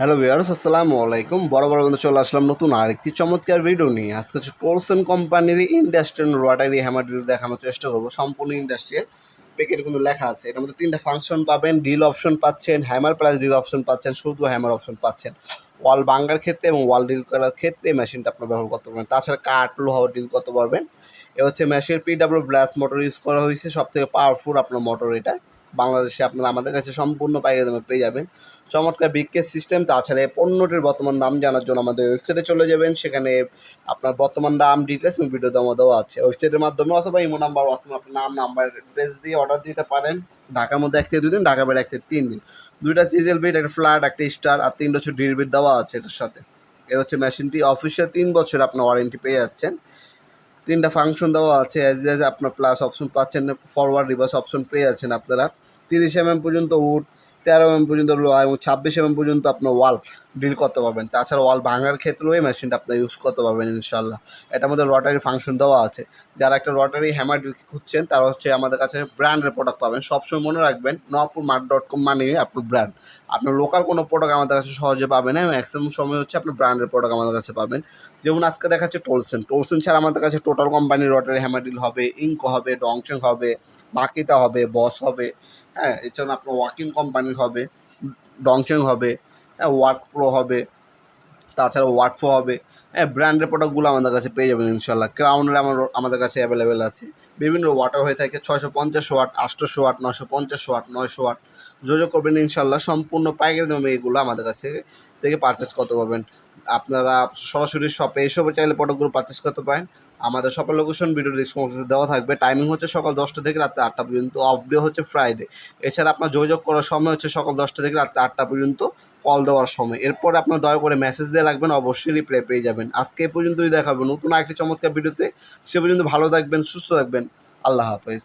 Hello viewers আসসালামু আলাইকুম। বড় বড় বন্ধু চলে আসলাম নতুন আরেকটি চমৎকার ভিডিও নিয়ে। আজকে হচ্ছে টোলসন কোম্পানির ইন্ডাস্ট্রিয়াল রোটারি হ্যামার ড্রিল দেখানোর চেষ্টা করব। সম্পূর্ণ ইন্ডাস্ট্রিয়াল প্যাকেট কিন্তু লেখা আছে। এটার মধ্যে তিনটা ফাংশন পাবেন। ডিল অপশন পাচ্ছেন হ্যামার প্লাস ডিল অপশন পাচ্ছেন, শুধু হ্যামার অপশন পাচ্ছেন। ওয়াল বাঙ্গার ক্ষেত্রে এবং ওয়াল ডিল করার ক্ষেত্রে এই মেশিনটা আপনার ব্যবহার করতে পারবেন। তাছাড়া কাঠ লোহাও ডিল করতে পারবেন? এ হচ্ছে মেশিনের পিডাব্লিউ ব্লাস্ট মোটর ইউজ করা হয়েছে। সব থেকে পাওয়ারফুল আপনার মোটর এটা। বাংলাদেশে আপনারা আমাদের কাছে সম্পূর্ণ পাইকারি দামে পেয়ে যাবেন। চমৎকার বিকেস সিস্টেম তাছাড়া পণ্যটির বর্তমান দাম জানার জন্য আমাদের ওয়েবসাইটে চলে যাবেন। সেখানে আপনার বর্তমান দাম ডিটেলস এবং ভিডিও দামও দেওয়া আছে। ওয়েবসাইটের মাধ্যমে অথবা ইমো নাম্বার অথবা আপনার নাম নাম্বার ড্রেস দিয়ে অর্ডার দিতে পারেন। ঢাকার মধ্যে এক থেকে দুই দিন, ঢাকা বাইরে এক থেকে তিন দিন। দুইটা চিজেল বিট একটা ফ্ল্যাট একটা স্টার আর তিন বছর ড্রিল বিট দেওয়া আছে এটার সাথে। এ হচ্ছে মেশিনটি অফিসিয়াল তিন বছর আপনার ওয়ারেন্টি পেয়ে যাচ্ছেন। তিনটা ফাংশন দেওয়া আছে অ্যাজ এজ আপনার প্লাস অপশন পাচ্ছেন ফরওয়ার্ড রিভার্স অপশন পেয়ে যাচ্ছেন আপনারা। তিরিশ এমএম পর্যন্ত উড তেরো এমএম পর্যন্ত লোহা এবং ছাব্বিশ এমএম পর্যন্ত আপনার ওয়াল ডিল করতে পারবেন। তাছাড়া ওয়াল ভাঙার ক্ষেত্রেও এই মেশিনটা আপনার ইউজ করতে পারবেন ইনশাল্লাহ এটার মধ্যে রটারি ফাংশন দেওয়া আছে। যারা একটা রটারি হ্যামার খুঁজছেন, তারা হচ্ছে আমাদের কাছে ব্র্যান্ডের প্রোডাক্ট পাবেন। সবসময় মনে রাখবেন নপুর মার্ট ডট কম মানে আপনার ব্র্যান্ড আপনার লোকাল কোনো প্রোডাক্ট আমাদের কাছে সহজে পাবেন না ম্যাক্সিমাম সময় হচ্ছে আপনার ব্র্যান্ডের প্রোডাক্ট আমাদের কাছে পাবেন। যেমন আজকে দেখাচ্ছে টোলসেন টোলসেন ছাড়া আমাদের কাছে টোটাল কোম্পানির রটারি হ্যামার ডিল হবে ইঙ্কো হবে ডংচেং হবে মাকিতা হবে বস হবে হ্যাঁ এছাড়া আপনার ওয়াকিং কোম্পানি হবে ডংচেং হবে হ্যাঁ ওয়ার্ক প্রো হবে, তাছাড়া ওয়াটফো হবে হ্যাঁ ব্র্যান্ডের প্রোডাক্টগুলো আমাদের কাছে পেয়ে যাবেন ইনশাল্লাহ ক্রাউনের আমার আমাদের কাছে অ্যাভেলেবেল আছে। বিভিন্ন ওয়াটার হয়ে থাকে, ছয়শো পঞ্চাশ ওয়াট আটশোশো ওয়াট নশো পঞ্চাশ ওয়াট নয়শো ওয়াট যোগাযোগ করবেন ইনশাল্লাহ সম্পূর্ণ পাইকারি দামে এগুলো আমাদের কাছে থেকে পারচেস করতে পারবেন। আপনারা সরাসরি শপে এসবও চাইলে প্রোডাক্টগুলো পারচেস করতে পারেন। আমাদের শপের লোকেশন ভিডিও ডিসক্রিপশনে দেওয়া থাকবে। টাইমিং হচ্ছে সকাল দশটা থেকে রাত্রে আটটা পর্যন্ত। অফ ডে হচ্ছে ফ্রাইডে এছাড়া আপনার যোগাযোগ করার সময় হচ্ছে সকাল দশটা থেকে রাত্রে আটটা পর্যন্ত কল দেওয়ার সময়। এরপর আপনার দয়া করে মেসেজ দিয়ে রাখবেন, অবশ্যই রিপ্লাই পেয়ে যাবেন। আজকে পর্যন্তই দেখাবেন নতুন আরেকটি চমৎকার ভিডিওতে সে পর্যন্ত ভালো থাকবেন, সুস্থ থাকবেন। আল্লাহ হাফেজ।